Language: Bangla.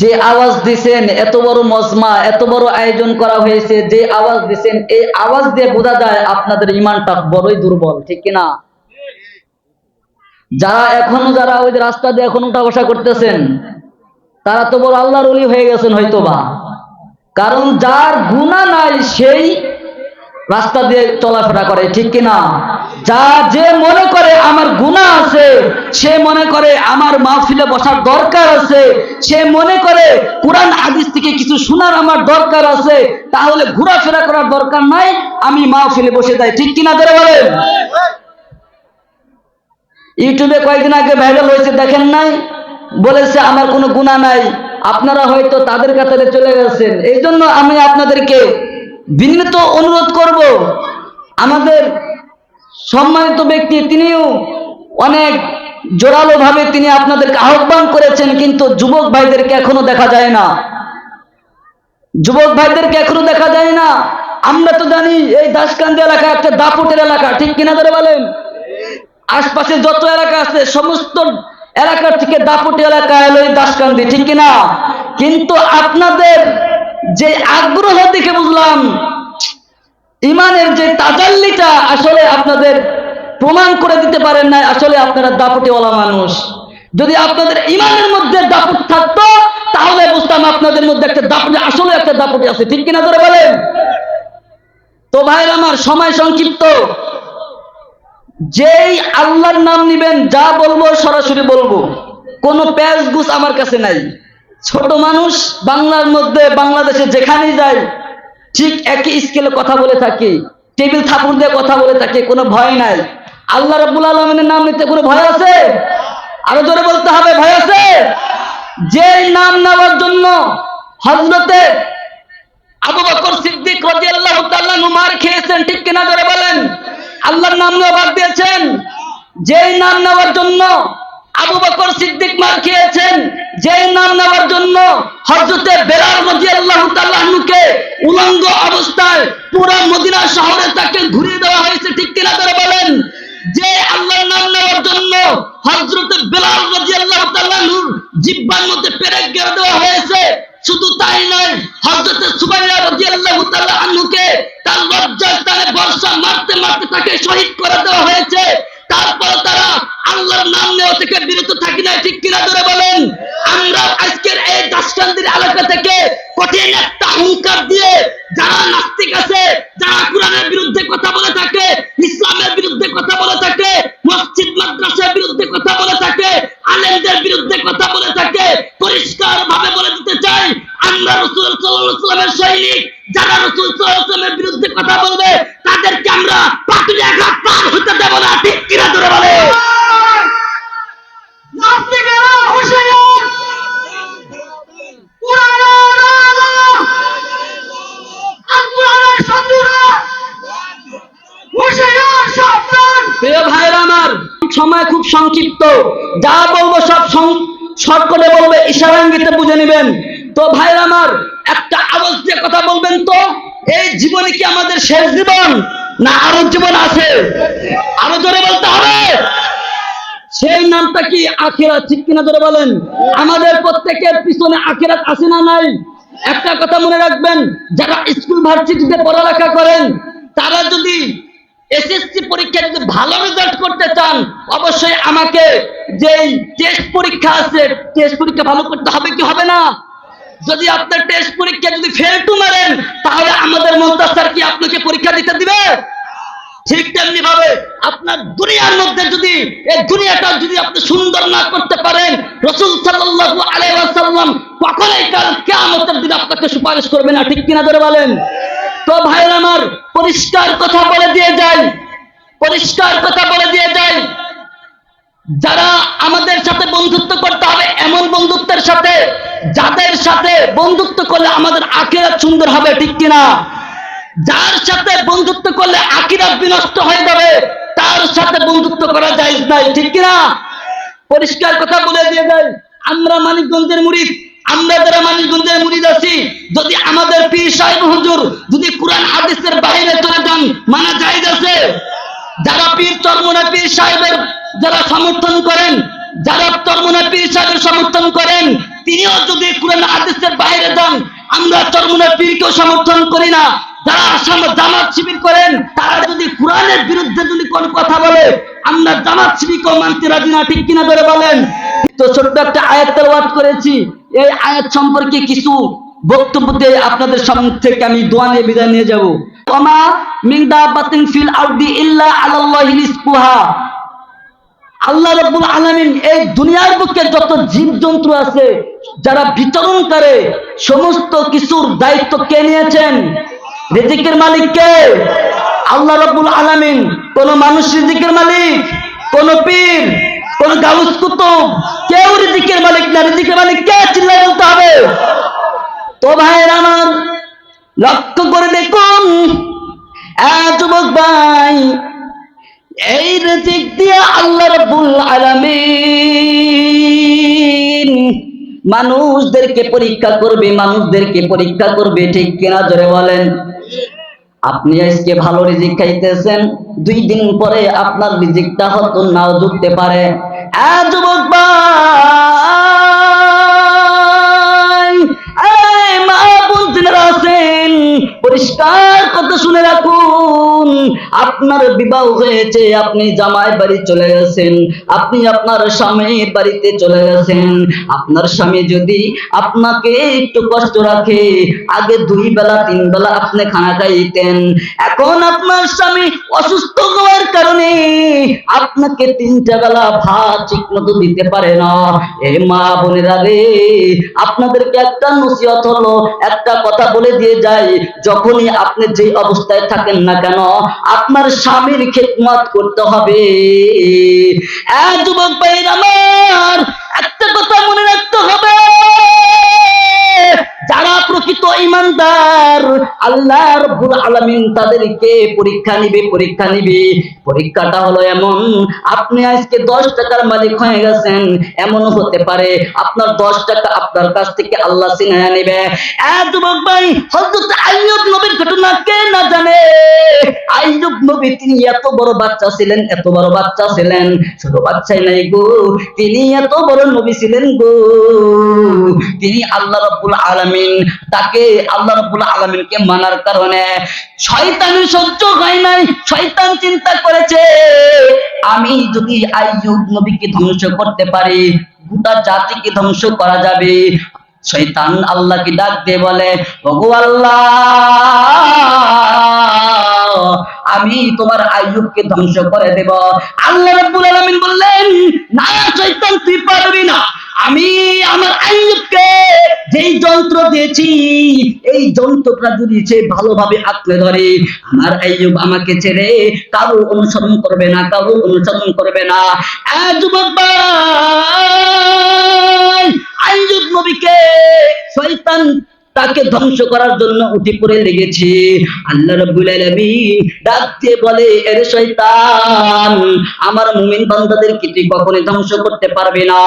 যে আওয়াজ দিছেন, এত বড় মজমা, এত বড় আয়োজন করা হয়েছে, যে আওয়াজ দিছেন, এই আওয়াজ দিয়ে বোঝা যায় আপনাদের ইমানটা বড়ই দুর্বল, ঠিক কিনা যারা এখনও, যারা ওই রাস্তা দিয়ে এখন উঠা বসা করতেছেন, তারা তো বড় আল্লাহর অলি হয়ে গেছেন হয়তোবা। কারণ যার গুণা নাই, সেই রাস্তা দিয়ে চলাফেরা করে, ঠিক কিনা যা যে মনে করে আমার গুণা আছে, সে মনে করে আমার মাহফিলে বসার দরকার আছে, সে মনে করে কোরআন, হাদিস থেকে কিছু শোনার আমার দরকার আছে, তাহলে ঘোরাফেরা করার দরকার নাই, আমি মাহফিলে বসে যাই। ঠিক কিনা ধরে বলেন? ইউটিউবে কয়েকদিন আগে ভাইরাল হয়েছে, দেখেন নাই? বলেছে, আমার কোনো গুণা নাই। আপনারা হয়তো তাদের কাতারে চলে গেছেন। এই জন্য আমি আপনাদেরকে বিনীত অনুরোধ করব, আমাদের সম্মানিত ব্যক্তি, তিনিও অনেক জোরালো ভাবে তিনি আপনাদেরকে আহ্বান করেছেন, কিন্তু যুবক ভাইদেরকে এখনও দেখা যায় না। যুবক ভাইদেরকে এখনও দেখা যায় না। আমরা তো জানি এই দাসকান্দি এলাকা একটা দাপুটের এলাকা, ঠিক কিনা ধরে বলেন? আশপাশে যত এলাকা আছে, সমস্ত এলাকার থেকে দাপুটি এলাকা এলো এই দাসকান্দি, ঠিক কিনা? কিন্তু আপনাদের যে আগ্রহ দেখে বুঝলাম ইমানের যে তাজাল্লিটা আসলে আপনাদের প্রমাণ করে দিতে পারেন না আসলে আপনারা দাপুটিওয়ালা মানুষ। যদি আপনাদের ইমানের মধ্যে দাপুট থাকতো, তাহলে বুঝতাম আপনাদের মধ্যে একটা দাপুটি, আসলে একটা দাপুটি আছে। ঠিক কিনা ধরে বলেন? তো ভাইর আমার সময় সংক্ষিপ্ত। যেই আল্লাহর নাম নিবেন, যা বলব সরাসরি বলব। কোনো প্যাচ গুছ আমার কাছে নাই। ছোট মানুষ বাংলার মধ্যে, বাংলাদেশে যেখানেই যাই ঠিক একই স্কেলে কথা বলে থাকি, টেবিল থাপুর দিয়ে কথা বলে থাকি, কোনো ভয় নাই। আল্লাহ রাব্বুল আলমিনের নাম নিতে কোনো ভয় আছে? আরও জোরে বলতে হবে, ভয় আছে? যেই নাম নেওয়ার জন্য হজরতে আবু বকর সিদ্দিক রাদিয়াল্লাহু তাআলা মার খেয়েছেন, ঠিক কিনা ধরে বলেন? আল্লাহর নাম নেওয়া বাদ দিয়েছেন? যেই নাম নেওয়ার জন্য আবু বকর সিদ্দিক মার খেয়েছেন। যেই নাম নেওয়ার জন্য হযরতে বেলাল রাদিয়াল্লাহু তাআলা আনহুকে উলঙ্গ অবস্থায় পুরো মদিনা শহরে তাকে ঘুরিয়ে দেওয়া হয়েছে। ঠিক কিনা ধরে বলেন? যে আল্লাহর নাম নেওয়ার জন্য হযরতে বেলাল রাদিয়াল্লাহু তাআলা আনহুর জিহ্বার মধ্যে পেরেক গেড়ে দেওয়া হয়েছে। শুধু তাই নয়, হযরতে সুবাইয়া রাদিয়াল্লাহু তাআলা আনহুকে তার লজ্জাস্থানে বর্ষা মারতে মারতে তাকে শহীদ করে দেওয়া হয়েছে। তারা আল্লাহর নাম নেওয়া থেকে বিরত থাকি না ঠিক কিনা ধরে বলেন? আমরা আজকের এই দাসকান্দির এলাকা থেকে কঠিন একটা হুঙ্কার দিয়ে যারা নাস্তিক আছে, যারা কোরআনের বিরুদ্ধে কথা বলে থাকে, ইসলামের বিরুদ্ধে কথা বলে থাকে, মসজিদ, মাদ্রাসার বিরুদ্ধে কথা বলে থাকে, আলেমদের বিরুদ্ধে কথা বলে থাকে পরিষ্কার ভাবে বলে দিতে চাই, আমরা রসুল সাল্লামের সৈনিক, যারা রসুল সাল্লামের বিরুদ্ধে কথা বলবে, তাদেরকে আমরা সংক্ষিপ্ত যা বলব সব শর্ট করে বলবে, ইশারাঙ্গিতে বুঝে নেবেন। তো ভাইরা আমার, একটা আওয়াজ দিয়ে কথা বলবেন তো? এই জীবনে কি আমাদের শেষ জীবন? না আরও জীবন আছে? আরও জোরে বলতে হবে? সেই নামটা কি আখিরাত, ঠিক কিনা ধরে বলেন? আমাদের প্রত্যেকের পিছনে আখিরাত আছে না নাই? একটা কথা মনে রাখবেন, যারা স্কুল ভার্সিটিতে পড়ালেখা করেন, তারা যদি এসএসসি পরীক্ষায় যদি ভালো রেজাল্ট করতে চান, অবশ্যই আমাকে যে টেস্ট পরীক্ষা আছে টেস্ট পরীক্ষা ভালো করতে হবে কি হবে না? যদি আপনার টেস্ট পরীক্ষা যদি ফেল টু মারেন, তাহলে আমাদের স্যার কি আপনাকে পরীক্ষা দিতে দিবে? ঠিক তেমনি ভাবে আপনার দুনিয়ার মধ্যে যদি, এই দুনিয়াটা যদি আপনি সুন্দর না করতে পারেন, রসুল সাল্লাল্লাহু আলাইহি ওয়াসাল্লাম কখনোই কাল কিয়ামতের দিন আপনাকে সুপারিশ করবে না। ঠিক কিনা ধরে বলেন? তো ভাইরা আমার পরিষ্কার কথা বলে দিয়ে যাই, পরিষ্কার কথা বলে দিয়ে যাই। যারা আমাদের সাথে বন্ধুত্ব করতে হবে, এমন বন্ধুত্বের সাথে, যাদের সাথে বন্ধুত্ব করলে আমাদের আখেরাত সুন্দর হবে, ঠিক কিনা? যার সাথে বন্ধুত্ব করলে আকিরাত বিনষ্ট হয়ে যাবে, তার সাথে বন্ধুত্ব করা যায় নাই, ঠিক কিনা? পরিষ্কার কথা বলে দিয়ে যায় আমরা মানিকগঞ্জের মুড়ি আমরা যারা মানিকগঞ্জের যদি আমাদের পীর সাহেব হুজুর যদি কোরআন হাদিসের বাইরে চলে যান, মানা আছে যারা পীর চরমনা পীর সাহেবের যারা সমর্থন করেন, যারা চরমনা পীর সাহেবের সমর্থন করেন, তিনিও যদি কোরআন হাদিসের বাইরে যান, আমরা চরমুনের পীরকেও সমর্থন করি না। যারা জামাত শিবির করেন, তারা যদি কোরআনের বিরুদ্ধে যদি কোন কথা বলে, আমরা জামাত শিবিরকেও মানতে রাজি না, ঠিক কিনা ধরে বলেন? তো ছোট্ট একটা আয়াত করেছি। এই আয়াত সম্পর্কে কিছু বক্তব্য দিয়ে আপনাদের সামনে থেকে আমি দোয়া নিয়ে বিদায় নিয়ে যাব। ওমা মিন দাবাতিন ফিল আরদি ইল্লা আলাল্লাহি রিজকুহা। আল্লাহ রাব্বুল আলামিন এই দুনিয়ার বুকে যত জীবজন্তু আছে, যারা বিচরণ করে, সমস্ত কিছুর দায়িত্ব কে নিয়েছেন? রিজিকের মালিক কে? আল্লাহ রাব্বুল আলামিন কোন মানুষ রিজিকের মালিক, কোন পীর, কোন গাউস কুতুব, কেউ রিজিকের মালিক না। রিজিকের মালিক কে চিল্লাই বলতে হবে? তো ভাইয়ের আমার লক্ষ্য করে দেখুন। যুবক ভাই, এই রিজিক দিয়ে আল্লাহ রাব্বুল আলামিন মানুষদেরকে পরীক্ষা করবে, মানুষদেরকে পরীক্ষা করবে, ঠিক কিনা জোরে বলেন? আপনি আজকে ভালো রিজিক খাইতেছেন, দুই দিন পরে আপনার রিজিকটা হয়তো নাও জুটতে পারে। যুবক ভাই! পরিষ্কার কথা শুনে রাখুন। আপনার বিবাহ হয়েছে, আপনি জামাই বাড়ি চলে গেছেন, আপনি আপনার স্বামীর বাড়িতে চলে গেছেন। আপনার স্বামী যদি আপনাকে একটু কষ্ট রাখে, আগে দুই বেলা, তিন বেলা আপনি খানা খাইতেন। এখন আপনার স্বামী অসুস্থ হওয়ার কারণে আপনাকে তিনটা বেলা ভাত ঠিক মতো দিতে পারে না। এ মা বোনেরা রে, আপনাদেরকে একটা নসিহত হলো, একটা কথা বলে দিয়ে যাই যখনই আপনি যে অবস্থায় থাকেন না কেন আপনার স্বামীর খেদমত করতে হবে। যুবক ভাইয়ের আমার একটা কথা মনে রাখতে হবে। যারা প্রকৃত ইমানদার, আল্লাহ রব্বুল আলামিন তাদেরকে পরীক্ষা নিবে পরীক্ষা নিবে। পরীক্ষাটা হলো এমন, আপনি আজকে দশ টাকার মালিক হয়ে গেছেন, এমনও হতে পারে আপনার দশ টাকা আপনার কাছ থেকে আল্লাহ সিনায়া নেবে। যুবক ভাই, হযরত আইয়ুব নবীর ঘটনা কে না জানে? আইয়ুব নবী, তিনি এত বড় বাচ্চা ছিলেন, এত বড় বাচ্চা ছিলেন। ছোট বাচ্চাই নাই গো, তিনি এত বড় নবী ছিলেন গো। তিনি আল্লাহ রাব্বুল আলামিন তাকে আল্লাহ রাব্বুল আলামিনকে মানার কারণে শয়তানের সহ্য হয় নাই, শয়তান চিন্তা করেছে, আমি যদি আইয়ুব নবীকে ধ্বংস করতে পারি, গোটা জাতিকে ধ্বংস করা যাবে। শয়তান আল্লাহকে ডাক দিয়ে বলে, ওগো আল্লাহ, আমি তোমার আইয়ুবকে ধ্বংস করে দেব। আল্লাহ রাব্বুল আলামিন বললেন, না যন্ত্র দিয়েছি। এই যন্ত্রটা যদি সে ভালোভাবে আঁকড়ে ধরে, আমার আইয়ুব আমাকে ছেড়ে কারও অনুসরণ করবে না, কারও অনুসরণ করবে না। যুবক ভাই নবীকে শয়তান তাকে ধ্বংস করার জন্য উঠে পড়ে লেগেছে। আল্লাহ রাব্বুল আলামিন ডাক দিয়ে বলে এর শয়তান, আমার মুমিন বান্দাদেরকে তুই কখনোই ধ্বংস করতে পারবে না।